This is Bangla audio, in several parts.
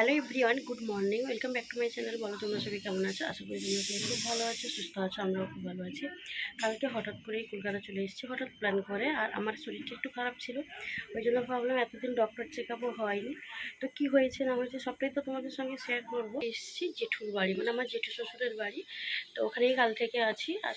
Hello everyone, good morning. Welcome back to my channel. বলো তোমরা সবাই কেমন আছো? আশা করি তোমরা সবাই খুব ভালো আছো, সুস্থ আছো, আমরাও খুব ভালো আছি। কালকে হঠাৎ করেই কলকাতা চলে এসেছি, হঠাৎ প্ল্যান করে, আর আমার শরীরটা একটু খারাপ ছিল। ওই জন্য ভাবলাম এতদিন ডক্টর চেক আপও হয়নি। তো কি হয়েছে না হয়েছে সবটাই তো তোমাদের সঙ্গে শেয়ার করব। এসেছি জেঠুর বাড়ি মানে আমার জেঠু শ্বশুরের বাড়ি। তো ওখানেই কাল থেকে আছি, আর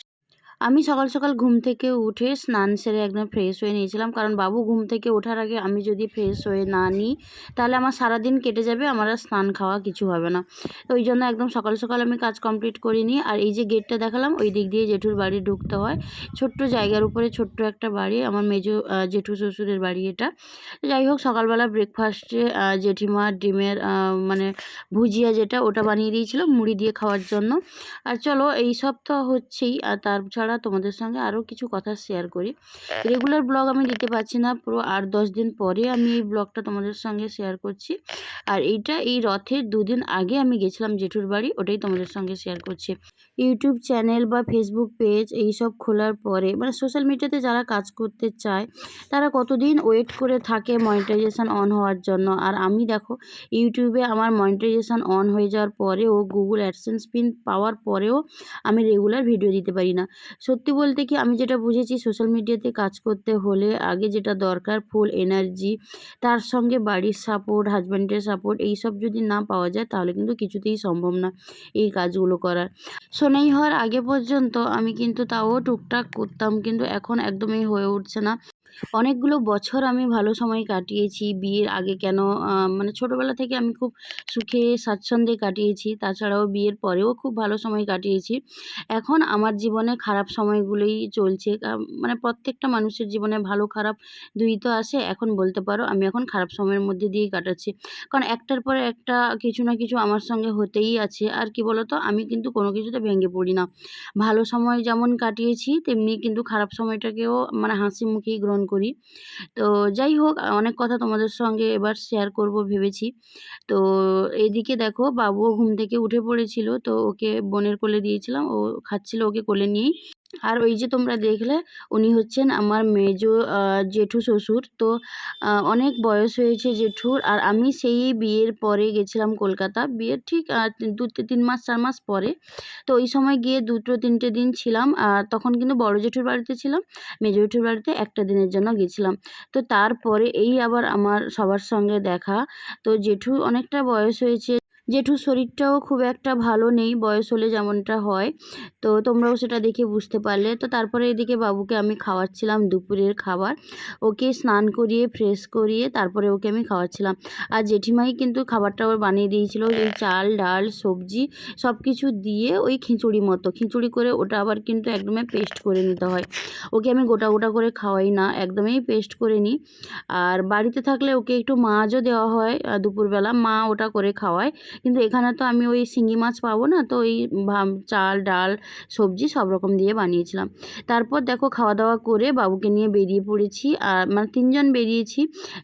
আমি সকাল সকাল ঘুম থেকে উঠে স্নান সেরে একদম ফ্রেশ হয়ে নিয়েছিলাম। কারণ বাবু ঘুম থেকে ওঠার আগে আমি যদি ফ্রেশ হয়ে না নিই তাহলে আমার সারাদিন কেটে যাবে, আমার আর স্নান খাওয়া কিছু হবে না। তো ওই জন্য একদম সকাল সকাল আমি কাজ কমপ্লিট করিনি। আর এই যে গেটটা দেখালাম, ওই দিক দিয়ে জেঠুর বাড়ি ঢুকতে হয়। ছোট্ট জায়গার উপরে ছোট্ট একটা বাড়ি, আমার মেজো জেঠু শ্বশুরের বাড়ি এটা। যাই হোক, সকালবেলা ব্রেকফাস্টে জেঠিমা ডিমের মানে ভুজিয়া যেটা, ওটা বানিয়ে দিয়েছিল মুড়ি দিয়ে খাওয়ার জন্য। আর চলো, এই সব তো হচ্ছেই, আর তাছাড়া তোমাদের সঙ্গে আরও কিছু কথা শেয়ার করি। রেগুলার ব্লগ আমি দিতে পারছি না পুরো আট দশ দিন পরে আমি এই ব্লগটা তোমাদের সঙ্গে শেয়ার করছি। আর এইটা এই রথের দুদিন আগে আমি গেছিলাম জেঠুর বাড়ি ওটাই তোমাদের সঙ্গে শেয়ার করছি। ইউটিউব চ্যানেল বা ফেসবুক পেজ এই সব খোলার পরে মানে সোশ্যাল মিডিয়াতে যারা কাজ করতে চায় তারা কতদিন ওয়েট করে থাকে মনিটাইজেশন অন হওয়ার জন্য? আর আমি দেখো ইউটিউবে আমার মনিটাইজেশন অন হয়ে যাওয়ার পরেও গুগল অ্যাডসেন্স পিন পাওয়ার পরেও আমি রেগুলার ভিডিও দিতে পারি না। সত্যি বলতে কি আমি যেটা বুঝেছি সোশ্যাল মিডিয়াতে কাজ করতে হলে আগে যেটা দরকার ফুল এনার্জি তার সঙ্গে বাড়ির সাপোর্ট হাজব্যান্ডের সাপোর্ট এই সব যদি না পাওয়া যায় তাহলে কিন্তু কিছুতেই সম্ভব না এই কাজগুলো করার। শোনাই হওয়ার আগে পর্যন্ত আমি কিন্তু তাও টুকটাক করতাম কিন্তু এখন একদমই হয়ে উঠছে না। অনেকগুলো বছর আমি ভালো সময় কাটিয়েছি। বিয়ের আগে কেন মানে ছোটোবেলা থেকে আমি খুব সুখে স্বাচ্ছন্দ্যে কাটিয়েছি। তাছাড়াও বিয়ের পরেও খুব ভালো সময় কাটিয়েছি। এখন আমার জীবনে খারাপ সময়গুলোই চলছে। মানে প্রত্যেকটা মানুষের জীবনে ভালো খারাপ দুই তো আসে। এখন বলতে পারো, আমি এখন খারাপ সময়ের মধ্যে দিয়েই কাটাচ্ছি। কারণ একটার পরে একটা কিছু না কিছু আমার সঙ্গে হতেই আছে। আর কি বলতো, আমি কিন্তু কোনো কিছুতে ভেঙে পড়ি না। ভালো সময় যেমন কাটিয়েছি, তেমনি কিন্তু খারাপ সময়টাকেও মানে হাসি মুখেই গ্রহণ করি। তো যাই হোক, অনেক কথা তোমাদের সঙ্গে এবার শেয়ার করব ভেবেছি। তো এদিকে দেখো, বাবুও ঘুম থেকে উঠে পড়েছিল, তো ওকে বোনের কোলে দিয়েছিলাম। ও খাচ্ছিল ওকে কোলে নিয়েই। আর ওই যে তোমরা দেখলে, উনি হচ্ছেন আমার মেজো জেঠু শ্বশুর। তো অনেক বয়স হয়েছে জেঠুর আর আমি সেই বিয়ের পরে গেছিলাম কলকাতা। বিয়ের ঠিক দু তিন মাস, চার মাস পরে। তো ওই সময় গিয়ে দুটো, তিনটে দিন ছিলাম। আর তখন কিন্তু বড় জেঠুর বাড়িতে ছিলাম, মেজো জেঠুর বাড়িতে একটা দিনের জন্য গেছিলাম। তো তারপরে এই আবার আমার সবার সঙ্গে দেখা। তো জেঠু অনেকটা বয়স হয়েছে জেঠুর শরীরটাও খুব একটা ভালো নেই, বয়স হলে যেমনটা হয়। তো তোমরাও সেটা দেখে বুঝতে পারলে। তো তারপরে এদিকে বাবুকে আমি খাওয়াচ্ছিলাম দুপুরের খাবার। ওকে স্নান করিয়ে ফ্রেশ করিয়ে তারপরে ওকে আমি খাওয়াচ্ছিলাম। আর জেঠিমাই কিন্তু খাবারটা ওর বানিয়ে দিয়েছিল, ওই চাল, ডাল, সবজি সব কিছু দিয়ে ওই খিচুড়ি মতো। খিচুড়ি করে ওটা আবার কিন্তু একদমই পেস্ট করে নিতে হয়। ওকে আমি গোটা গোটা করে খাওয়াই না, একদমই পেস্ট করে নিই। আর বাড়িতে থাকলে ওকে একটু মাছও দেওয়া হয় দুপুরবেলা। মা ওটা করে খাওয়ায়। কিন্তু এখানে তো আমি ওই শিঙি মাছ পাবো না, তো ওই চাল, ডাল, সবজি সব রকম দিয়ে বানিয়েছিলাম। তারপর দেখো খাওয়া দাওয়া করে বাবুকে নিয়ে বেরিয়ে পড়েছি, আর মানে তিনজন বেরিয়েছি।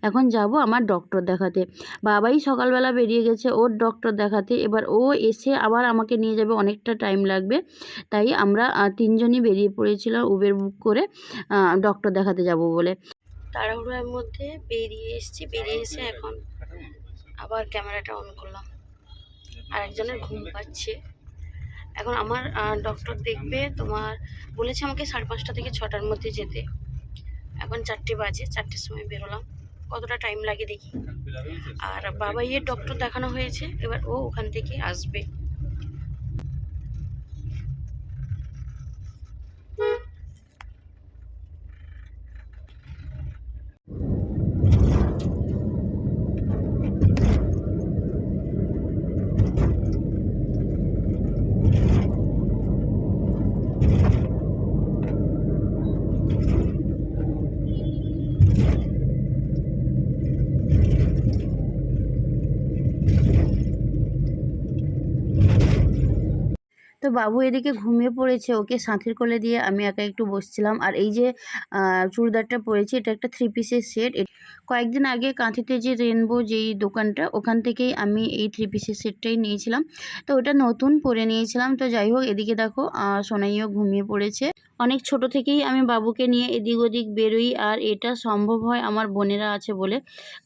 এখন যাব আমার ডক্টর দেখাতে। বাবাই সকালবেলা বেরিয়ে গেছে ওর ডক্টর দেখাতে, এবার ও এসে আবার আমাকে নিয়ে যাবে, অনেকটা টাইম লাগবে। তাই আমরা তিনজনই বেরিয়ে পড়েছিলাম উবের বুক করে ডক্টর দেখাতে যাব বলে। তাড়াহুড়োর মধ্যে বেরিয়ে এসেছি, বেরিয়ে এসে এখন আবার ক্যামেরাটা অন করলাম। আর একজনের ঘুম পাচ্ছে। এখন আমার ডক্টর দেখবে, তোমার বলেছে আমাকে সাড়ে পাঁচটা থেকে ছটার মধ্যে যেতে। এখন চারটে বাজে, চারটের সময় বেরোলাম। কতটা টাইম লাগে দেখি। আর বাবাইয়ের ডক্টর দেখানো হয়েছে, এবার ও ওখান থেকে আসবে। বাবু এদিকে ঘুমিয়ে পড়েছে, ওকে সাঁথির কোলে দিয়ে আমি একা একটু বসছিলাম। আর এই যে চুড়িদারটা পরেছি, এটা একটা থ্রি পিসের সেট কয়েকদিন আগে কাঁথিতে যে রেনবো, যেই দোকানটা, ওখান থেকেই আমি এই থ্রি পিসের সেটটাই নিয়েছিলাম। তো ওটা নতুন পরে নিয়েছিলাম। তো যাই হোক, এদিকে দেখো সোনাইও ঘুমিয়ে পড়েছে। অনেক ছোট থেকেই আমি বাবুকে নিয়ে এদিক ওদিক বেরোই আর এটা সম্ভব হয় আমার বোনেরা আছে বলে।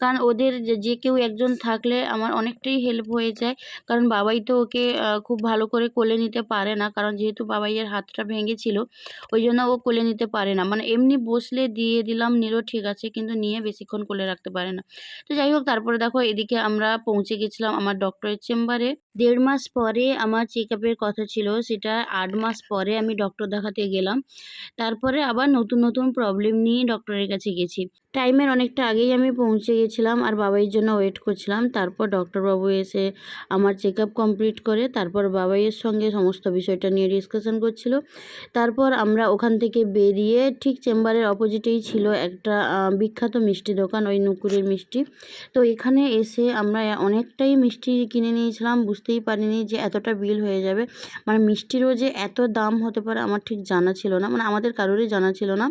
কারণ ওদের যে কেউ একজন থাকলে আমার অনেকটাই হেল্প হয়ে যায়। কারণ বাবাই তো ওকে খুব ভালো করে কোলে নিতে পারে না। কারণ যেহেতু বাবাইয়ের হাতটা ভেঙেছিল ওই জন্য ও কোলে নিতে পারে না। মানে এমনি বসলে দিয়ে দিলাম, নিল, ঠিক আছে। কিন্তু নিয়ে বেশিক্ষণ কোলে রাখতে পারে না। তো যাই হোক, তারপরে দেখো এদিকে আমরা পৌঁছে গেছিলাম আমার ডক্টরের চেম্বারে দেড় মাস পরে আমার চেক কথা ছিল। সেটা আট মাস পরে আমি ডক্টর দেখাতে গেলাম। তারপরে আবার নতুন নতুন প্রবলেম নিয়ে ডক্টরের কাছে গেছি। টাইমের অনেকটা আগেই আমি পৌঁছে গেছিলাম আর বাবাইয়ের জন্য ওয়েট করছিলাম। তারপর ডক্টরবাবু এসে আমার চেক আপ কমপ্লিট করে, তারপর বাবাইয়ের সঙ্গে সমস্ত বিষয়টা নিয়ে ডিসকাশন করছিল। তারপর আমরা ওখান থেকে বেরিয়ে ঠিক চেম্বারের অপোজিটেই ছিল একটা বিখ্যাত মিষ্টি দোকান, ওই নুকুরের মিষ্টি। তো এখানে এসে আমরা অনেকটাই মিষ্টি কিনে নিয়েছিলাম, বুঝতেই পারিনি যে এতটা বিল হয়ে যাবে। মানে মিষ্টিরও যে এত দাম হতে পারে, আমার ঠিক জানা ছিল না মানে আমাদের কারোরই জানা ছিল না।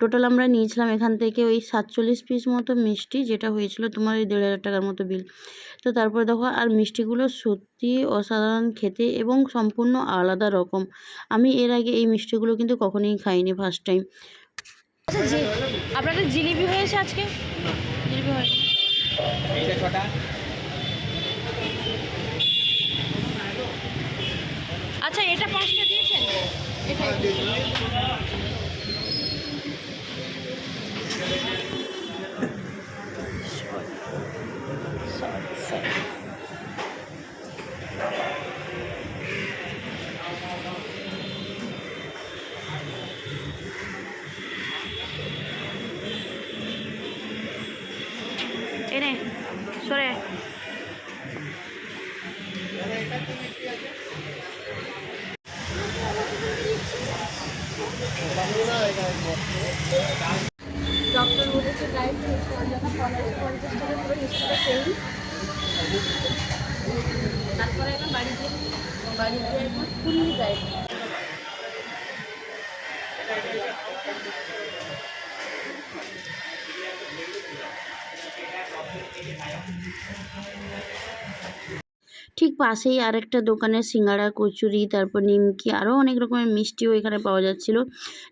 টোটাল আমরা নিয়েছিলাম এখান থেকে ওই সাতচল্লিশ পিস মতো মিষ্টি যেটা হয়েছিল তোমার ওই দেড় হাজার টাকার মতো বিল তো তারপরে দেখো আর মিষ্টিগুলো সত্যি অসাধারণ খেতে এবং সম্পূর্ণ আলাদা রকম। আমি এর আগে এই মিষ্টিগুলো কিন্তু কখনোই খাইনি ফার্স্ট টাইম আচ্ছা আপনাদের জিলিপি হয়েছে আজকে? জিলিপি হয়েছে আচ্ছা এটা পাঁচটা দিয়েছেন? এটা ডক্টর বলেছে জন্য পঞ্চাশ টাকা পুরো হিস্ট্রিটা সেই তারপরে এখন বাড়ি গিয়ে বাড়ি গিয়ে এখন ফুললি ডায়েট ঠিক পাশেই আরেকটা দোকানে সিঙ্গাড়া, কচুরি, তারপর নিমকি আরও অনেক রকমের মিষ্টিও এখানে পাওয়া যাচ্ছিল।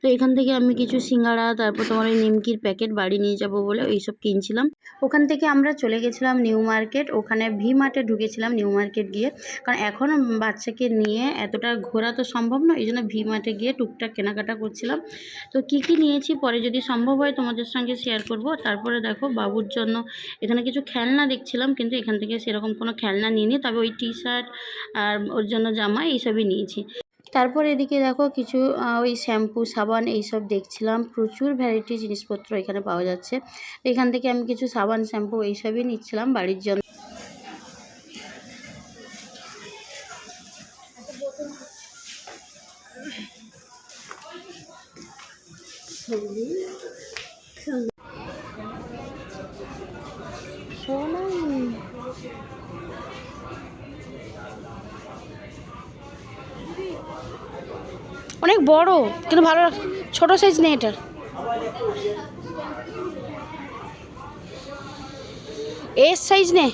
তো এখান থেকে আমি কিছু সিঙ্গাড়া, তারপর তোমার ওই নিমকির প্যাকেট বাড়ি নিয়ে যাব বলে ওইসব কিনছিলাম। ওখান থেকে আমরা চলে গেছিলাম নিউ মার্কেট। ওখানে ভি মার্টে ঢুকেছিলাম নিউ মার্কেট গিয়ে। কারণ এখন বাচ্চাকে নিয়ে এতটা ঘোরা তো সম্ভব নয়, এই জন্য ভি মার্টে গিয়ে টুকটাক কেনাকাটা করছিলাম। তো কি কি নিয়েছি পরে যদি সম্ভব হয় তোমাদের সঙ্গে শেয়ার করব। তারপরে দেখো বাবুর জন্য এখানে কিছু খেলনা দেখছিলাম, কিন্তু এখান থেকে সেরকম কোনো খেলনা নিইনি। তবে ওই টি শার্ট আর ওর জন্য জামা এইসবই নিয়েছি। তারপর এদিকে দেখো কিছু ওই শ্যাম্পু, সাবান এইসব দেখছিলাম। প্রচুর ভ্যারাইটি জিনিসপত্র এখানে পাওয়া যাচ্ছে। এখান থেকে আমি কিছু সাবান, শ্যাম্পু এইসবই নিচ্ছিলাম বাড়ির জন্য। অনেক বড় কিন্তু ভালো ছোট সাইজ নেই এটার। এস সাইজ নে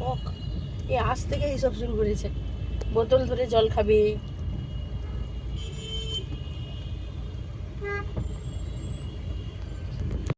শখ। এই আজ থেকে এইসব শুরু করেছে। বোতল ধরে জল খাবে